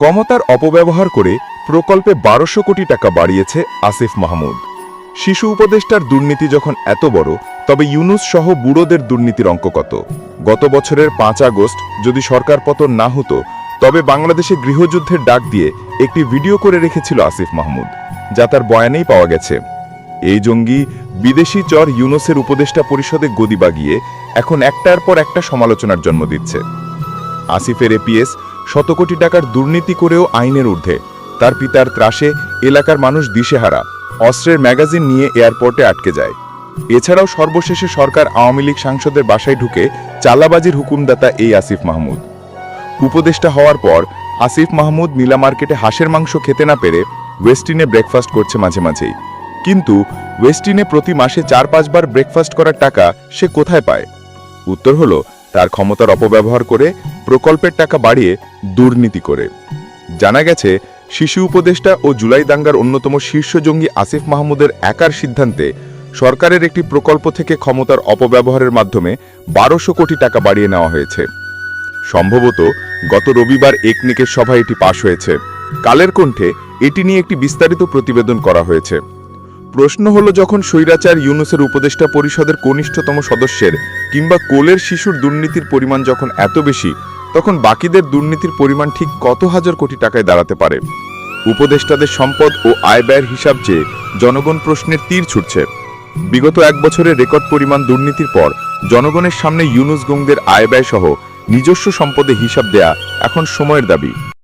ক্ষমতার অপব্যবহার করে প্রকল্পে বারোশো কোটি টাকা বাড়িয়েছে আসিফ মাহমুদ। শিশু উপদেষ্টার দুর্নীতি যখন এত বড়, তবে ইউনুস সহ বুড়োদের দুর্নীতির অঙ্ক কত? গত বছরের পাঁচ আগস্ট যদি সরকার পতন না হতো, তবে বাংলাদেশে গৃহযুদ্ধের ডাক দিয়ে একটি ভিডিও করে রেখেছিল আসিফ মাহমুদ, যা তার বয়ানেই পাওয়া গেছে। এই জঙ্গি বিদেশি চর ইউনুসের উপদেষ্টা পরিষদে গদি বাগিয়ে এখন একটার পর একটা সমালোচনার জন্ম দিচ্ছে। আসিফের এপিএস শত কোটি টাকার দুর্নীতি করেও আইনের ঊর্ধ্বে। তার পিতার ত্রাসে এলাকার মানুষ দিশেহারা। অস্ত্রের ম্যাগাজিন নিয়ে এয়ারপোর্টে আটকে যায়। এছাড়াও সর্বশেষে সরকার আওয়ামী লীগ সাংসদের বাসায় ঢুকে চালাবাজির হুকুমদাতা এই আসিফ মাহমুদ। উপদেষ্টা হওয়ার পর আসিফ মাহমুদ নীলা মার্কেটে হাঁসের মাংস খেতে না পেরে ওয়েস্টিনে ব্রেকফাস্ট করছে মাঝে মাঝেই। কিন্তু ওয়েস্টিনে প্রতি মাসে চার পাঁচবার ব্রেকফাস্ট করার টাকা সে কোথায় পায়? উত্তর হলো, তার ক্ষমতার অপব্যবহার করে প্রকল্পের টাকা বাড়িয়ে দুর্নীতি করে। জানা গেছে, শিশু উপদেষ্টা ও জুলাই দাঙ্গার অন্যতম শীর্ষ জঙ্গি আসিফ মাহমুদের একার সিদ্ধান্তে সরকারের একটি প্রকল্প থেকে ক্ষমতার অপব্যবহারের মাধ্যমে বারোশো কোটি টাকা বাড়িয়ে নেওয়া হয়েছে। সম্ভবত গত রবিবার একনিকের সভায় এটি পাশ হয়েছে। কালের কণ্ঠে এটি নিয়ে একটি বিস্তারিত প্রতিবেদন করা হয়েছে। প্রশ্ন হলো যখন স্বৈরাচার ইউনুসের উপদেষ্টা পরিষদের কনিষ্ঠতম সদস্যের কিংবা কোলের শিশুর দুর্নীতির পরিমাণ যখন এত বেশি তখন বাকিদের দুর্নীতির পরিমাণ ঠিক কত হাজার কোটি টাকায় দাঁড়াতে পারে? উপদেষ্টাদের সম্পদ ও আয় ব্যয়ের হিসাব চেয়ে জনগণ প্রশ্নের তীর ছুটছে। বিগত এক বছরের রেকর্ড পরিমাণ দুর্নীতির পর জনগণের সামনে ইউনুস গঙ্গদের আয় ব্যয় সহ নিজস্ব সম্পদে হিসাব দেয়া এখন সময়ের দাবি।